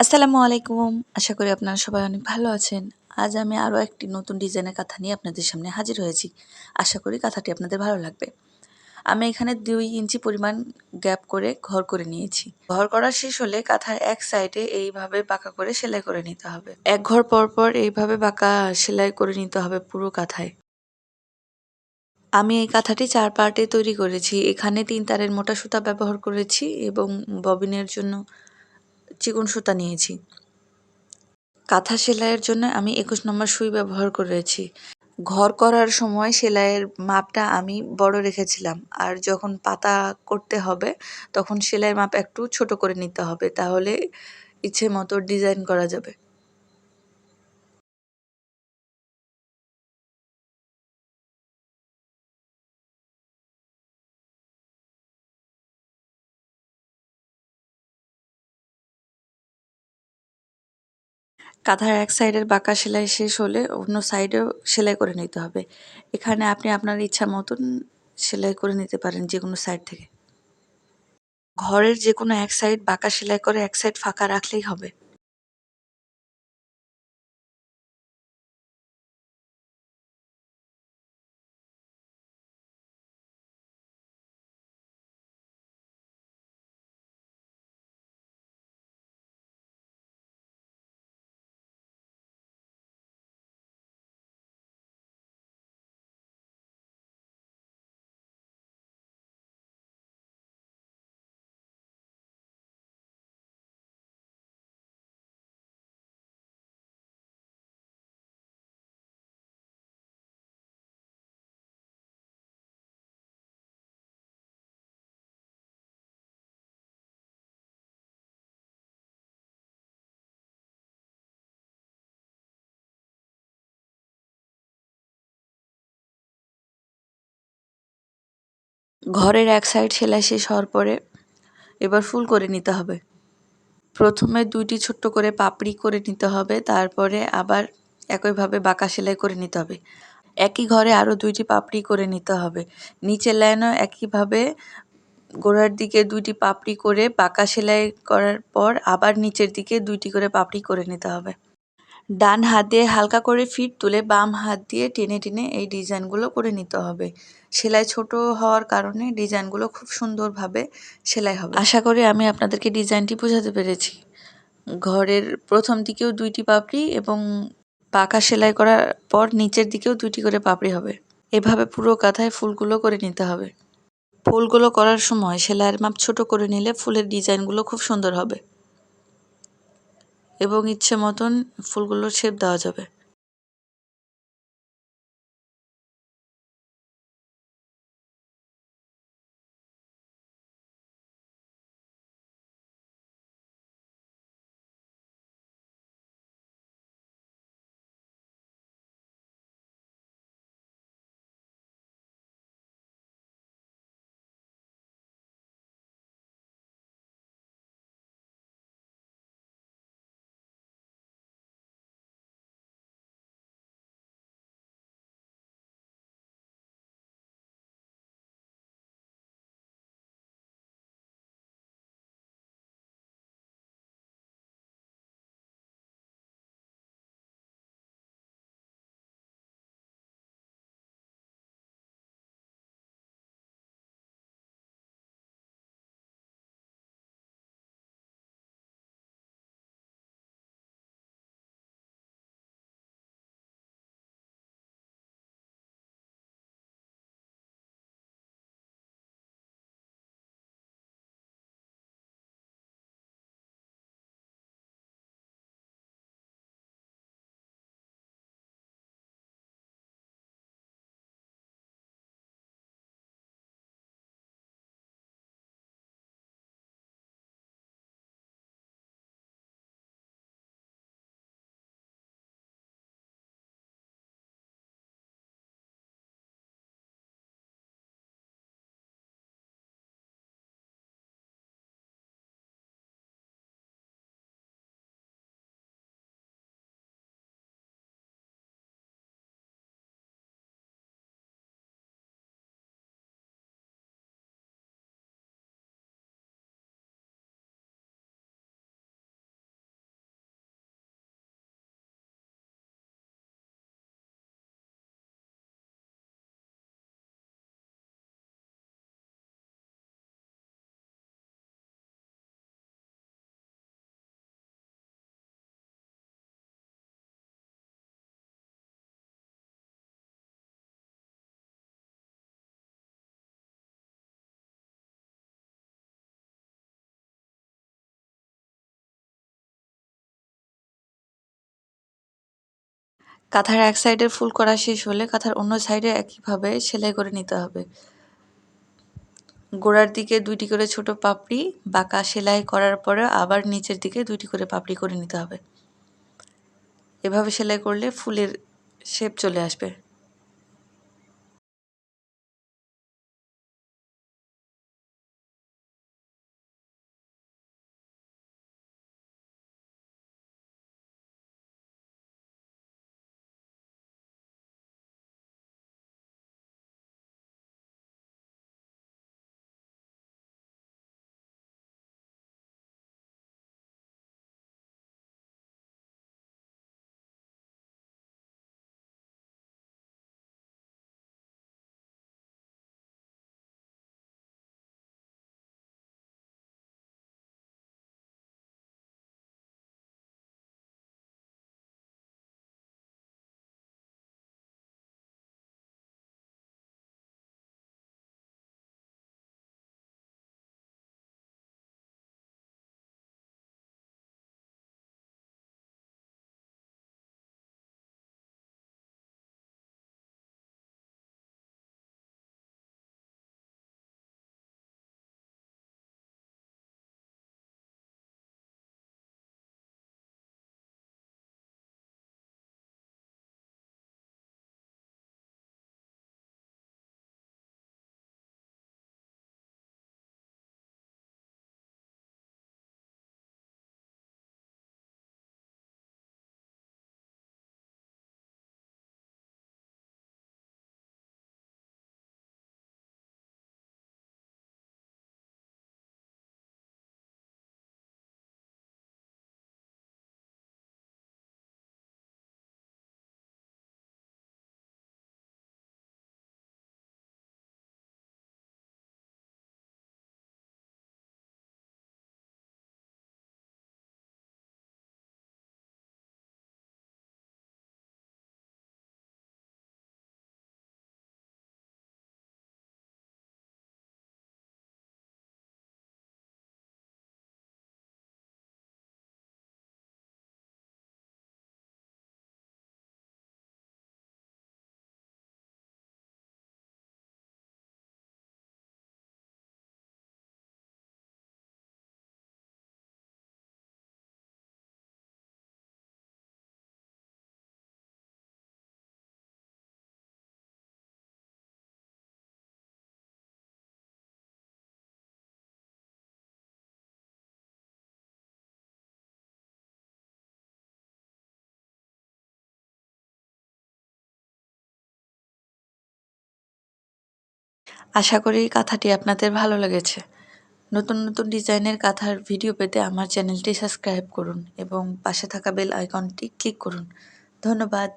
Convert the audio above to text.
আসসালামু আলাইকুম। আশা করি আপনারা সবাই অনেক ভালো আছেন। আজ আমি আরও একটি নতুন ডিজাইনের কাঁথা নিয়ে আপনাদের সামনে হাজির হয়েছি। আশা করি কাঁথাটি আপনাদের ভালো লাগবে। আমি এখানে দুই ইঞ্চি পরিমাণ গ্যাপ করে ঘর করে নিয়েছি। ঘর করা শেষ হলে কাঁথার এক সাইডে এইভাবে বাঁকা করে সেলাই করে নিতে হবে। এক ঘর পর পর এইভাবে বাঁকা সেলাই করে নিতে হবে পুরো কাঁথায়। আমি এই কাঁথাটি চার পার্টে তৈরি করেছি। এখানে তিন তারের মোটা সুতা ব্যবহার করেছি এবং ববিনের জন্য চিকন সুতা নিয়েছি। কাঁথা সেলাইয়ের জন্য আমি একুশ নম্বর সুই ব্যবহার করেছি। ঘর করার সময় সেলাইয়ের মাপটা আমি বড় রেখেছিলাম। আর যখন পাতা করতে হবে, তখন সেলাইয়ের মাপ একটু ছোট করে নিতে হবে। তাহলে ইচ্ছে মতো ডিজাইন করা যাবে। কাঁথার এক সাইডের বাঁকা সেলাই শেষ হলে অন্য সাইডেও সেলাই করে নিতে হবে। এখানে আপনি আপনার ইচ্ছা মতন সেলাই করে নিতে পারেন যে কোনো সাইড থেকে। ঘরের যে কোনো এক সাইড বাঁকা সেলাই করে এক সাইড ফাঁকা রাখলেই হবে। ঘরের এক সাইড সেলাই শেষ হওয়ার পরে এবার ফুল করে নিতে হবে। প্রথমে দুইটি ছোট্ট করে পাপড়ি করে নিতে হবে, তারপরে আবার একইভাবে বাঁকা সেলাই করে নিতে হবে। একই ঘরে আরও দুইটি পাপড়ি করে নিতে হবে। নিচের লাইনও একইভাবে গোড়ার দিকে দুইটি পাপড়ি করে বাঁকা সেলাই করার পর আবার নিচের দিকে দুইটি করে পাপড়ি করে নিতে হবে। ডান হাত দিয়ে হালকা করে ফিট তুলে বাম হাত দিয়ে টেনে টেনে এই ডিজাইনগুলো করে নিতে হবে। সেলাই ছোট হওয়ার কারণে ডিজাইনগুলো খুব সুন্দরভাবে সেলাই হবে। আশা করি আমি আপনাদেরকে ডিজাইনটি বোঝাতে পেরেছি। ঘরের প্রথম দিকেও দুইটি পাপড়ি এবং পাকা সেলাই করার পর নিচের দিকেও দুইটি করে পাপড়ি হবে। এভাবে পুরো কাঁথায় ফুলগুলো করে নিতে হবে। ফুলগুলো করার সময় সেলাইয়ের মাপ ছোট করে নিলে ফুলের ডিজাইনগুলো খুব সুন্দর হবে এবং ইচ্ছে মতন ফুলগুলোর শেপ দেওয়া যাবে। কাঁথার এক সাইডের ফুল করা শেষ হলে কাঁথার অন্য সাইডে একইভাবে সেলাই করে নিতে হবে। গোড়ার দিকে দুইটি করে ছোট পাপড়ি, বাঁকা সেলাই করার পরে আবার নিচের দিকে দুইটি করে পাপড়ি করে নিতে হবে। এভাবে সেলাই করলে ফুলের শেপ চলে আসবে। আশা করি কাঁথাটি আপনাদের ভালো লেগেছে। নতুন নতুন ডিজাইনের কাঁথার ভিডিও পেতে আমার চ্যানেলটি সাবস্ক্রাইব করুন এবং পাশে থাকা বেল আইকনটি ক্লিক করুন। ধন্যবাদ।